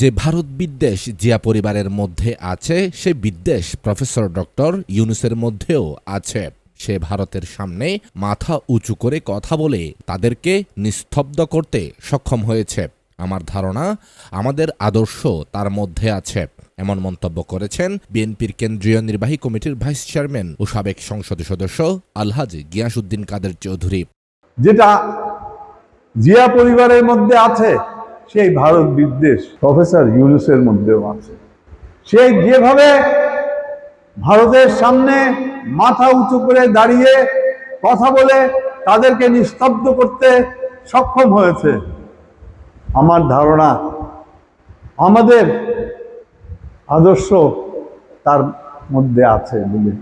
যে ভারত বিদ্বেষ জিয়া পরিবারের মধ্যে আছে, সে বিদ্বেষ প্রফেসর ডক্টর ইউনুসের মধ্যেও আছে। সে ভারতের সামনে মাথা উঁচু করে কথা বলে তাদেরকে নিস্তব্ধ করতে সক্ষম হয়েছে। আমার ধারণা, আমাদের আদর্শ তার মধ্যে আছে। এমন মন্তব্য করেছেন বিএনপির কেন্দ্রীয় নির্বাহী কমিটির ভাইস চেয়ারম্যান ও সাবেক সংসদ সদস্য আলহাজ গিয়াসুদ্দিন কাদের চৌধুরী। যেটা জিয়া পরিবারের মধ্যে আছে সেই ভারত বিদ্বেষ প্রফেসর ইউনুসের মধ্যেও আছে। সেই যেভাবে ভারতের সামনে মাথা উঁচু করে দাঁড়িয়ে কথা বলে তাদেরকে নিস্তব্ধ করতে সক্ষম হয়েছে, আমার ধারণা আমাদের আদর্শ তার মধ্যে আছে বলে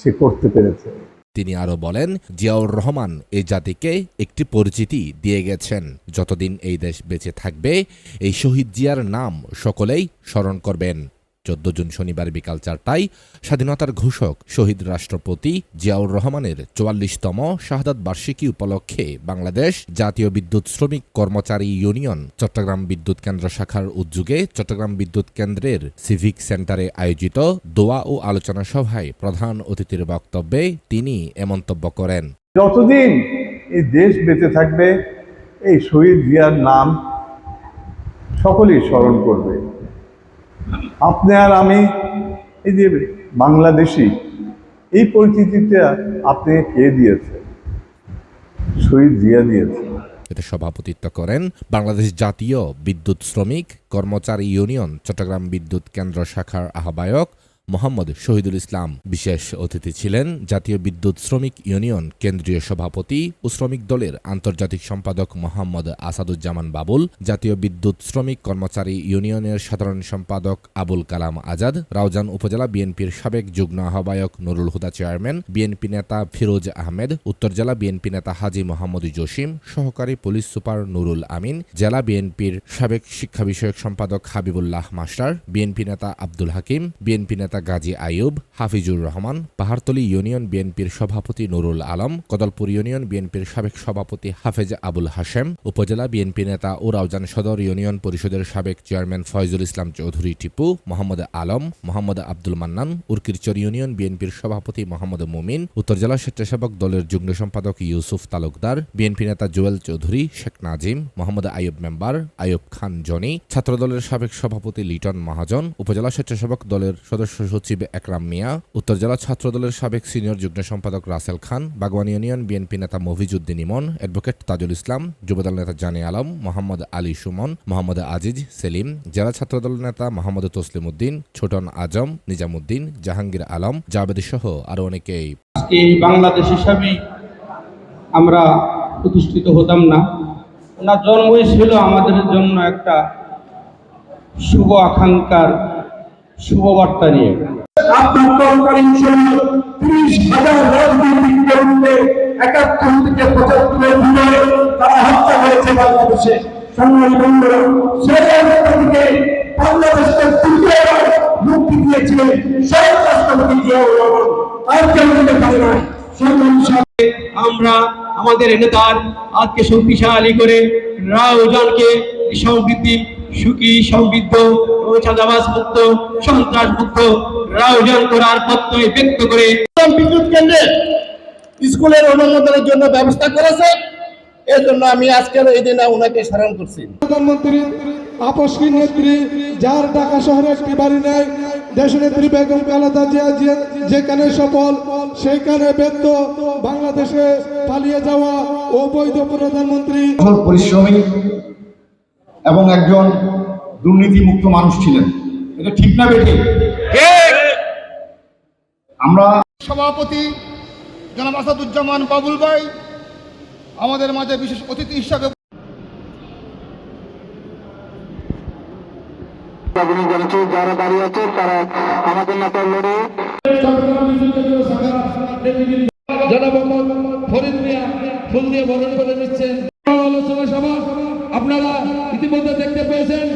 সে করতে পেরেছে। তিনি আরও বলেন, জিয়াউর রহমান এই জাতিকে একটি পরিচিতি দিয়ে গেছেন। যতদিন এই দেশ বেঁচে থাকবে, এই শহীদ জিয়ার নাম সকলেই স্মরণ করবেন। চোদ্দ জুন শনিবার বিকাল চারটায় স্বাধীনতার ঘোষক শহীদ রাষ্ট্রপতি জিয়াউর রহমানের চুয়াল্লিশতম শাহাদাত বার্ষিকী উপলক্ষে বাংলাদেশ জাতীয় বিদ্যুৎ শ্রমিক কর্মচারী ইউনিয়ন চট্টগ্রাম বিদ্যুৎ কেন্দ্র শাখার উদ্যোগে চট্টগ্রাম বিদ্যুৎ কেন্দ্রের সিভিক সেন্টারে আয়োজিত দোয়া ও আলোচনা সভায় প্রধান অতিথির বক্তব্যে তিনি এ মন্তব্য করেন। যতদিন এই দেশ বেঁচে থাকবে, এই শহীদ জিয়ার নাম সকলেই স্মরণ করবে। আপনি আর আমি, এই যে বাংলাদেশি, এই পরিচিতিটা আপনি কে দিয়েছে শহীদ জিয়া দিয়েছে এতে সভাপতিত্ব করেন বাংলাদেশ জাতীয় বিদ্যুৎ শ্রমিক কর্মচারী ইউনিয়ন, চট্টগ্রাম বিদ্যুৎ কেন্দ্র শাখার আহ্বায়ক মোহাম্মদ শহীদুল ইসলাম। বিশেষ অতিথি ছিলেন জাতীয় বিদ্যুৎ শ্রমিক ইউনিয়ন কেন্দ্রীয় সভাপতি ও শ্রমিক দলের আন্তর্জাতিক সম্পাদক মোহাম্মদ আসাদুজ্জামান বাবুল, জাতীয় বিদ্যুৎ শ্রমিক কর্মচারী ইউনিয়নের সাধারণ সম্পাদক আবুল কালাম আজাদ, রাউজান উপজেলা বিএনপির সাবেক যুগ্ম আহ্বায়ক নুরুল হুদা চেয়ারম্যান, বিএনপি নেতা ফিরোজ আহমেদ, উত্তর জেলা বিএনপি নেতা হাজি মোহাম্মদ জসিম, সহকারী পুলিশ সুপার নুরুল আমিন, জেলা বিএনপির সাবেক শিক্ষা বিষয়ক সম্পাদক হাবিবুল্লাহ মাস্টার, বিএনপি নেতা আব্দুল হাকিম, বিএনপি নেতা গাজী আইয়ুব, হাফিজুর রহমান, পাহাড়তলী ইউনিয়ন বিএনপির সভাপতি নুরুল আলম, কদলপুর ইউনিয়ন বিএনপির সাবেক সভাপতি হাফেজ আবুল হাশেম, উপজেলা বিএনপি নেতা ও রাউজান সদর ইউনিয়ন পরিষদের সাবেক চেয়ারম্যান ফয়জুল ইসলাম চৌধুরী টিপু, মোহাম্মদ আলম, মোহাম্মদ আব্দুল মান্নান, উরকিরচর ইউনিয়ন বিএনপির সভাপতি মোহাম্মদ মুমিন, উত্তর জেলা স্বেচ্ছাসেবক দলের যুগ্ম সম্পাদক ইউসুফ তালুকদার, বিএনপি নেতা জুয়েল চৌধুরী, শেখ নাজিম, মোহাম্মদ আয়ুব মেম্বার আয়ুব খান জনি, ছাত্রদলের সাবেক সভাপতি লিটন মহাজন, উপজেলা স্বেচ্ছাসেবক দলের সদস্য সচিব একরাম মিয়া, উত্তর জেলা ছাত্রদলের সাবেক সিনিয়র যুগ্ম সম্পাদক রাসেল খান, বাগওয়ান ইউনিয়ন বিএনপি নেতা মফিজউদ্দিন ইমন, অ্যাডভোকেট তাজুল ইসলাম, যুবদল নেতা জানে আলম, মোহাম্মদ আলী সুমন, মোহাম্মদ আজিজ সেলিম, জেলা ছাত্রদল নেতা মোহাম্মদ তসলিম উদ্দিন, ছোটন আজম, নিজামুদ্দিন, জাহাঙ্গীর আলম, জাবেদি সহ আরও অনেকেই। বাংলাদেশ হিসাবেই আমরা প্রতিষ্ঠিত হতাম না। ওনার জন্মই ছিল আমাদের জন্য একটা শুভ আকাঙ্ক্ষার শুভবার্তা নিয়ে। আপনার তৎকালীন সময় তিরিশ হাজার একাত্তর থেকে পঁচাত্তরের ভিতরে তারা হত্যা হয়েছে বাংলাদেশে। সেই থেকে তৃতীয়বার মুক্তি দিয়েছিলেন আর কেউ না আমরা, আমাদের নেতার আজকে শক্তিশালী করে রাউজানকে সমৃদ্ধি সুখী সমৃদ্ধ ও চাঁদাবাস মুক্ত সন্ত্রাস মুক্ত রাউজান করার প্রত্যয় ব্যক্ত করে বিদ্যুৎ কেন্দ্রে স্কুলের অনুমোদনের জন্য ব্যবস্থা করেছে। এর জন্য আমি আজকের এই দিনে ওনাকে স্মরণ করছি। প্রধানমন্ত্রী আপসী নেত্রী যার ঢাকা শহরে একটি বাড়ি নেয় দেশনেত্রী বেগম খালেদা জিয়া যেখানে সফল সেখানে ব্যর্থ বাংলাদেশে পালিয়ে যাওয়া অবৈধ প্রধানমন্ত্রী। পরিশ্রমী এবং একজন দুর্নীতিমুক্ত মানুষ ছিলেন। এটা ঠিক না বেঠিক? আমরা সভাপতি জনাব আসাদুজ্জামান বাবুল ভাই আমাদের মাঝে বিশেষ অতিথি হিসাবে যারা দাঁড়িয়ে আছে তারা আমাদের নেতার লড়ে জনাব ফরিদ মিয়া ফুল দিয়ে বরণ করে নিচ্ছেন। আপনারা ইতিমধ্যে দেখতে পেয়েছেন।